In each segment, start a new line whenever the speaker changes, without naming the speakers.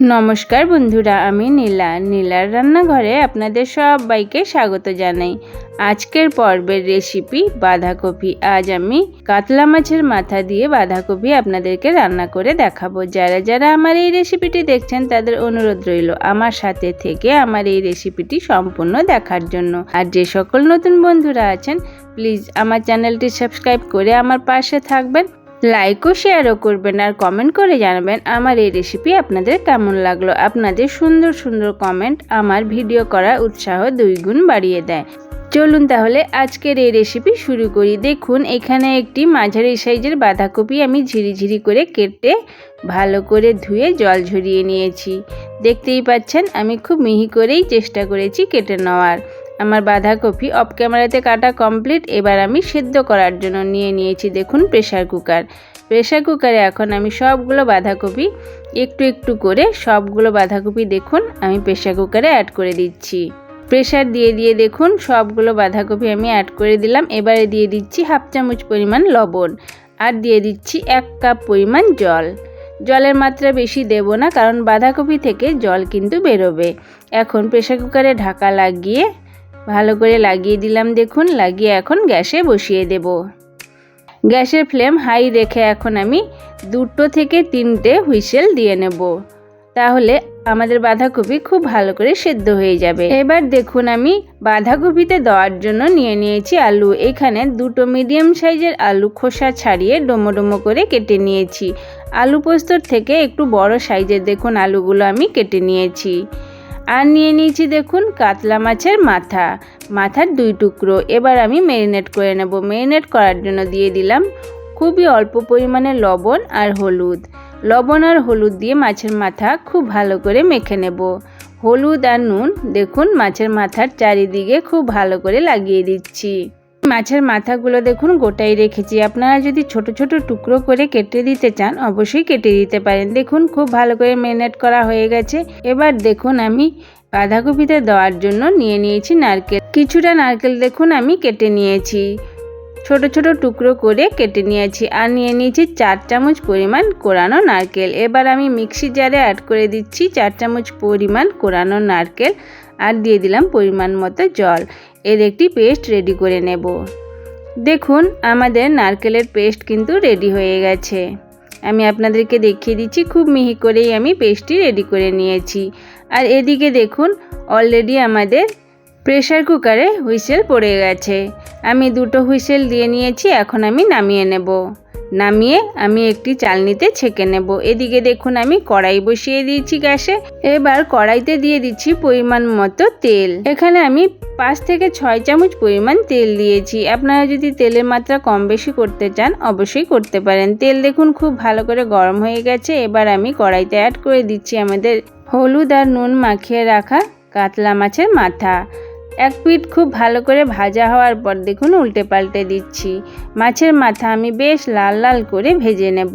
নমস্কার বন্ধুরা, আমি নীলা। নীলার রান্নাঘরে আপনাদের সবাইকে স্বাগত জানাই। আজকের পর্বের রেসিপি বাঁধাকপি। আজ আমি কাতলা মাছের মাথা দিয়ে বাঁধাকপি আপনাদেরকে রান্না করে দেখাবো। যারা যারা আমার এই রেসিপিটি দেখছেন, তাদের অনুরোধ রইল আমার সাথে থেকে আমার এই রেসিপিটি সম্পূর্ণ দেখার জন্য। আর যে সকল নতুন বন্ধুরা আছেন প্লিজ আমার চ্যানেলটি সাবস্ক্রাইব করে আমার পাশে থাকবেন। লাইক ও শেয়ারও করবেন আর কমেন্ট করে জানাবেন আমার এই রেসিপি আপনাদের কেমন লাগল। আপনাদের সুন্দর সুন্দর কমেন্ট আমার ভিডিও করার উৎসাহ দুই গুণ বাড়িয়ে দেয়। চলুন তাহলে আজকের এই রেসিপি শুরু করি। দেখুন, এখানে একটি মাঝারি সাইজের বাঁধাকপি আমি ঝিরিঝিরি করে কেটে ভালো করে ধুয়ে জল ঝরিয়ে নিয়েছি। দেখতেই পাচ্ছেন, আমি খুব মিহি করেই চেষ্টা করেছি কেটে নেওয়ার। আমার বাঁধাকপি অফ ক্যামেরাতে কাটা কমপ্লিট এবার আমি সেদ্ধ করার জন্য নিয়ে নিয়েছি দেখুন প্রেশার কুকার প্রেশার কুকারে এখন আমি সবগুলো বাঁধাকপি একটু একটু করে সবগুলো বাঁধাকপি দেখুন, আমি প্রেশার কুকারে অ্যাড করে দিচ্ছি। প্রেশার দিয়ে দিয়ে দেখুন সবগুলো বাঁধাকপি আমি অ্যাড করে দিলাম, এবারে দিয়ে দিচ্ছি হাফ চামচ পরিমাণ লবণ আর দিয়ে দিচ্ছি এক কাপ পরিমাণ জল। জলের মাত্রা বেশি দেব না, কারণ বাঁধাকপি থেকে জল কিন্তু বেরোবে। এখন প্রেশার কুকারে ঢাকা লাগিয়ে ভালো করে লাগিয়ে দিলাম দেখুন, লাগিয়ে এখন গ্যাসে বসিয়ে দেব। গ্যাসের ফ্লেম হাই রেখে এখন আমি দুটো থেকে তিনটে হুইসেল দিয়ে নেব। তাহলে আমাদের বাঁধাকপি খুব ভালো করে সেদ্ধ হয়ে যাবে। এবার দেখুন আমি বাঁধাকপিতে দেওয়ার জন্য নিয়ে নিয়েছি আলু। এখানে দুটো মিডিয়াম সাইজের আলু খোসা ছাড়িয়ে ডোমো ডোমো করে কেটে নিয়েছি। আলু পোস্তর থেকে একটু বড় সাইজের দেখুন আলুগুলো আমি কেটে নিয়েছি। আর নিয়ে নিয়েছি দেখুন কাতলা মাছের মাথা। মাথার দুই টুকরো। এবার আমি ম্যারিনেট করে নেব। ম্যারিনেট করার জন্য দিয়ে দিলাম খুবই অল্প পরিমাণে লবণ আর হলুদ। লবণ আর হলুদ দিয়ে মাছের মাথা খুব ভালো করে মেখে নেব। হলুদ আর নুন দেখুন মাছের মাথার চারিদিকে খুব ভালো করে লাগিয়ে দিচ্ছি। মাছের মাথাগুলো দেখুন গোটাই রেখেছি। আপনারা যদি ছোট ছোট টুকরো করে কেটে দিতে চান, অবশ্যই কেটে দিতে পারেন। দেখুন খুব ভালো করে ম্যারিনেট করা হয়ে গেছে। এবার দেখুন আমি বাঁধাকপিতে দেওয়ার জন্য নিয়ে নিয়েছি নারকেল। কিছুটা নারকেল দেখুন আমি কেটে নিয়েছি। ছোট ছোট টুকরো করে কেটে নিয়েছি আর নিয়ে নিয়েছি চার চামচ পরিমাণ কোরানো নারকেল। এবার আমি মিক্সি জারে অ্যাড করে দিচ্ছি চার চামচ পরিমাণ কোরানো নারকেল আর দিয়ে দিলাম পরিমাণ মতো জল। এর একটি পেস্ট রেডি করে নেব। দেখুন, আমাদের নারকেলের পেস্ট কিন্তু রেডি হয়ে গেছে। আমি আপনাদেরকে দেখিয়ে দিচ্ছি, খুব মিহি করেই আমি পেস্টটি রেডি করে নিয়েছি। আর এদিকে দেখুন অলরেডি আমাদের প্রেশার কুকারে হুইসেল পড়ে গেছে। আমি দুটো হুইসেল দিয়ে নিয়েছি, এখন আমি নামিয়ে নেব। নামিয়ে আমি একটি চালনিতে ছেঁকে নেব। এদিকে দেখুন আমি কড়াই বসিয়ে দিয়েছি গ্যাসে। এবার কড়াইতে দিয়ে দিচ্ছি পরিমাণ মতো তেল। এখানে আমি পাঁচ থেকে ছয় চামচ পরিমাণ তেল দিয়েছি। আপনারা যদি তেলের মাত্রা কম বেশি করতে চান, অবশ্যই করতে পারেন। তেল দেখুন খুব ভালো করে গরম হয়ে গেছে। এবার আমি কড়াইতে অ্যাড করে দিচ্ছি আমাদের হলুদ আর নুন মাখিয়ে রাখা কাতলা মাছের মাথা। এক পিঠ খুব ভালো করে ভাজা হওয়ার পর দেখুন উল্টে পাল্টে দিচ্ছি। মাছের মাথা আমি বেশ লাল লাল করে ভেজে নেব।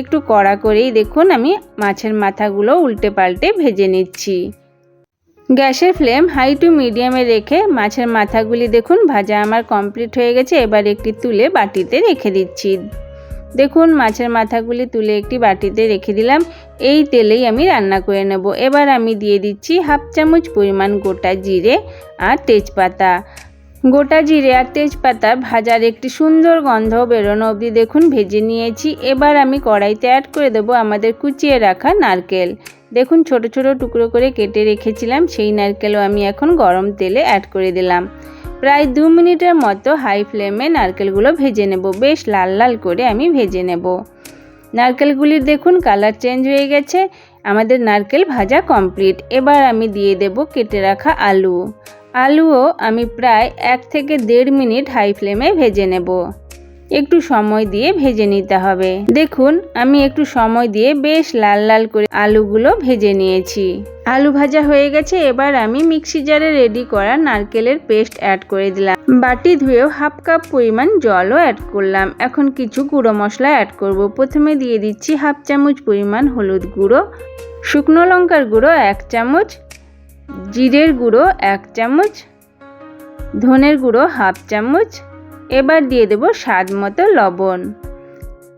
একটু কড়া করেই দেখুন আমি মাছের মাথাগুলো উল্টে পাল্টে ভেজে নিচ্ছি। গ্যাসের ফ্লেম হাই টু মিডিয়ামে রেখে মাছের মাথাগুলি দেখুন ভাজা আমার কমপ্লিট হয়ে গেছে। এবার একটি তুলে বাটিতে রেখে দিচ্ছি। দেখুন, মাছের মাথাগুলি তুলে একটি বাটিতে রেখে দিলাম। এই তেলেই আমি রান্না করে নেব। এবার আমি দিয়ে দিচ্ছি হাফ চামচ পরিমাণ গোটা জিরে আর তেজপাতা। গোটা জিরে আর তেজপাতা ভাজার একটি সুন্দর গন্ধ বেরোনো অবধি দেখুন, ভেজে নিয়েছি। এবার আমি কড়াইতে অ্যাড করে দেবো আমাদের কুচিয়ে রাখা নারকেল। দেখুন, ছোট ছোট টুকরো করে কেটে রেখেছিলাম, সেই নারকেলও আমি এখন গরম তেলে অ্যাড করে দিলাম। প্রায় দু মিনিটের মতো হাই ফ্লেমে নারকেলগুলো ভেজে নেব। বেশ লাল লাল করে আমি ভেজে নেব। নারকেলগুলির দেখুন কালার চেঞ্জ হয়ে গেছে। আমাদের নারকেল ভাজা কমপ্লিট। এবার আমি দিয়ে দেব কেটে রাখা আলু। আলুও আমি প্রায় এক থেকে দেড় মিনিট হাই ফ্লেমে ভেজে নেব। একটু সময় দিয়ে ভেজে নিতে হবে। দেখুন, আমি একটু সময় দিয়ে বেশ লাল লাল করে আলুগুলো ভেজে নিয়েছি। আলু ভাজা হয়ে গেছে, এবার আমি মিক্সি জারে রেডি করা নারকেলের পেস্ট অ্যাড করে দিলাম। বাটি ধুয়েও হাফ কাপ পরিমাণ জলও অ্যাড করলাম। এখন কিছু গুঁড়ো মশলা অ্যাড করব। প্রথমে দিয়ে দিচ্ছি হাফ চামচ পরিমাণ হলুদ গুঁড়ো, শুকনো লঙ্কার গুঁড়ো এক চামচ, জিরের গুঁড়ো এক চামচ, ধনের গুঁড়ো হাফ চামচ এবার দিয়ে দেব স্বাদ মতো লবণ।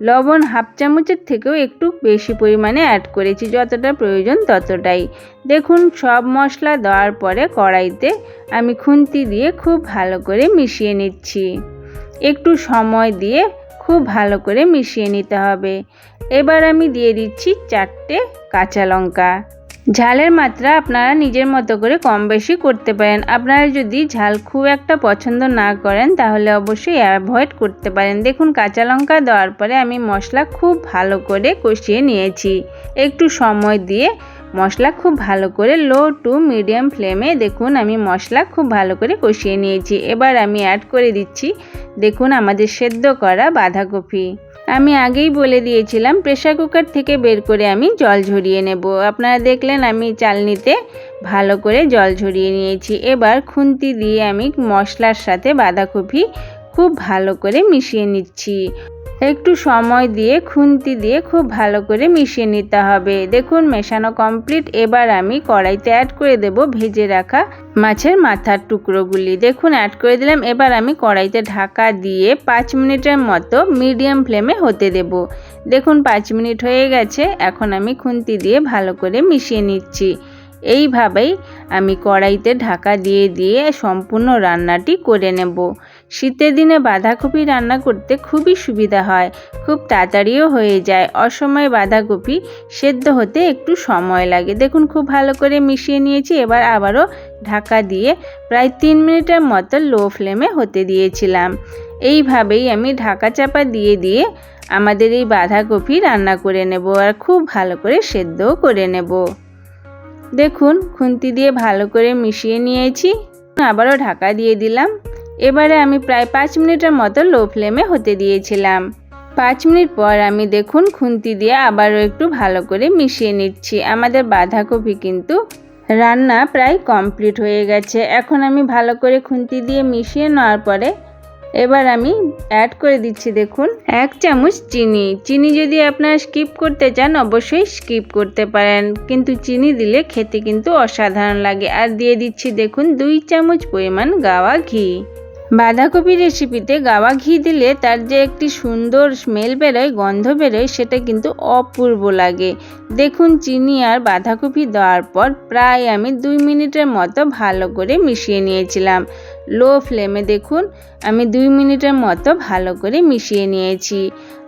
লবণ হাফ চামচের থেকেও একটু বেশি পরিমাণে অ্যাড করেছি, যতটা প্রয়োজন ততটাই। দেখুন, সব মশলা দেওয়ার পরে কড়াইতে আমি খুন্তি দিয়ে খুব ভালো করে মিশিয়ে নিচ্ছি। একটু সময় দিয়ে খুব ভালো করে মিশিয়ে নিতে হবে। এবার আমি দিয়ে দিচ্ছি চারটে কাঁচা লঙ্কা। ঝালের মাত্রা আপনারা নিজের মতো করে কম বেশি করতে পারেন। আপনারা যদি ঝাল খুব একটা পছন্দ না করেন, তাহলে অবশ্যই অ্যাভয়েড করতে পারেন। দেখুন, কাঁচা লঙ্কা দেওয়ার পরে আমি মশলা খুব ভালো করে কষিয়ে নিয়েছি। একটু সময় দিয়ে মশলা খুব ভালো করে লো টু মিডিয়াম ফ্লেমে দেখুন, আমি মশলা খুব ভালো করে কষিয়ে নিয়েছি। এবার আমি অ্যাড করে দিচ্ছি, দেখুন, আমাদের সেদ্ধ করা বাঁধাকপি। আমি আগেই বলে দিয়েছিলাম প্রেশার কুকার থেকে বের করে আমি জল ঝরিয়ে নেব। আপনারা দেখলেন আমি চালনিতে ভালো করে জল ঝরিয়ে নিয়েছি। এবার খুন্তি দিয়ে আমি মশলার সাথে বাঁধাকপি খুব ভালো করে মিশিয়ে নিচ্ছি। একটু সময় দিয়ে, খুন্তি দিয়ে খুব ভালো করে মিশিয়ে নিতে হবে। দেখুন, মেশানো কমপ্লিট এবার আমি কড়াইতে অ্যাড করে দেব ভেজে রাখা মাছের মাথার টুকরোগুলি। দেখুন অ্যাড করে দিলাম। এবার আমি কড়াইতে ঢাকা দিয়ে পাঁচ মিনিটের মতো মিডিয়াম ফ্লেমে হতে দেব। দেখুন, পাঁচ মিনিট হয়ে গেছে। এখন আমি খুন্তি দিয়ে ভালো করে মিশিয়ে নিচ্ছি। এইভাবেই আমি কড়াইতে ঢাকা দিয়ে দিয়ে সম্পূর্ণ রান্নাটি করে নেব। শীতের দিনে বাঁধাকপি রান্না করতে খুবই সুবিধা হয়। খুব তাড়াতাড়িও হয়ে যায়। অসময়ে বাঁধাকপি সেদ্ধ হতে একটু সময় লাগে। দেখুন, খুব ভালো করে মিশিয়ে নিয়েছি। এবার আবারও ঢাকা দিয়ে প্রায় তিন মিনিটের মতো লো ফ্লেমে হতে দিয়েছিলাম। এইভাবেই আমি ঢাকা চাপা দিয়ে দিয়ে আমাদের এই বাঁধাকপি রান্না করে নেব আর খুব ভালো করে সেদ্ধও করে নেব। দেখুন, খুন্তি দিয়ে ভালো করে মিশিয়ে নিয়েছি। আবারও ঢাকা দিয়ে দিলাম। এবারে আমি প্রায় পাঁচ মিনিটের মতো লো ফ্লেমে হতে দিয়েছিলাম। পাঁচ মিনিট পর আমি দেখুন খুন্তি দিয়ে আবারও একটু ভালো করে মিশিয়ে নিচ্ছি। আমাদের বাঁধাকপি কিন্তু রান্না প্রায় কমপ্লিট হয়ে গেছে। এখন আমি ভালো করে খুন্তি দিয়ে মিশিয়ে নেওয়ার পরে এবার আমি অ্যাড করে দিচ্ছি দেখুন এক চামচ চিনি। চিনি যদি আপনারা স্কিপ করতে চান অবশ্যই স্কিপ করতে পারেন। কিন্তু চিনি দিলে খেতে কিন্তু অসাধারণ লাগে। আর দিয়ে দিচ্ছি দেখুন দুই চামচ পরিমাণ গাওয়া ঘি। বাঁধাকপি রেসিপিতে গাওয়া ঘি দিলে তার যে একটি সুন্দর স্মেল বেরোয়, গন্ধ বেরোয়, সেটা কিন্তু অপূর্ব লাগে। দেখুন, চিনি আর বাঁধাকপি দেওয়ার পর প্রায় আমি দুই মিনিটের মতো ভালো করে মিশিয়ে নিয়েছিলাম। লো ফ্লেমে দেখুন, আমি দুই মিনিটের মতো ভালো করে মিশিয়ে নিয়েছি।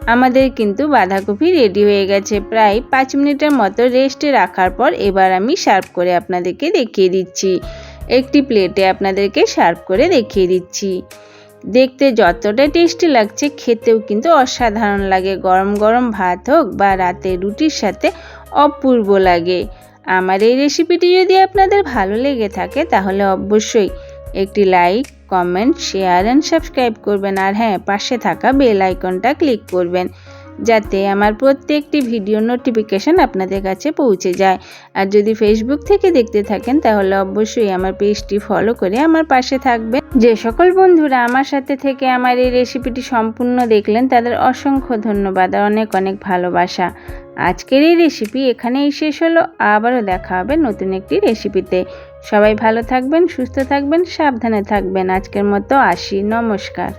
আমাদের কিন্তু বাঁধাকপি রেডি হয়ে গেছে। প্রায় পাঁচ মিনিটের মতো রেস্টে রাখার পর এবার আমি সার্ভ করে আপনাদেরকে দেখিয়ে দিচ্ছি। একটি প্লেটে আপনাদেরকে সার্ভ করে দেখিয়ে দিচ্ছি। দেখতে যতটা টেস্টি লাগছে, খেতেও কিন্তু অসাধারণ লাগে। গরম গরম ভাত হোক বা রাতে রুটির সাথে অপূর্ব লাগে। আমার এই রেসিপিটি যদি আপনাদের ভালো লেগে থাকে, তাহলে অবশ্যই একটি like comment share and subscribe করবেন। আর হ্যাঁ পাশে থাকা বেল আইকনটা ক্লিক করবেন। যাতে আমার প্রত্যেকটি ভিডিও নোটিফিকেশান আপনাদের কাছে পৌঁছে যায়। আর যদি ফেসবুক থেকে দেখতে থাকেন, তাহলে অবশ্যই আমার পেজটি ফলো করে আমার পাশে থাকবেন। যে সকল বন্ধুরা আমার সাথে থেকে আমার এই রেসিপিটি সম্পূর্ণ দেখলেন, তাদের অসংখ্য ধন্যবাদ আর অনেক অনেক ভালোবাসা। আজকের এই রেসিপি এখানেই শেষ হলো। আবারও দেখা হবে নতুন একটি রেসিপিতে সবাই ভালো থাকবেন, সুস্থ থাকবেন, সাবধানে থাকবেন। আজকের মতো আসি। নমস্কার।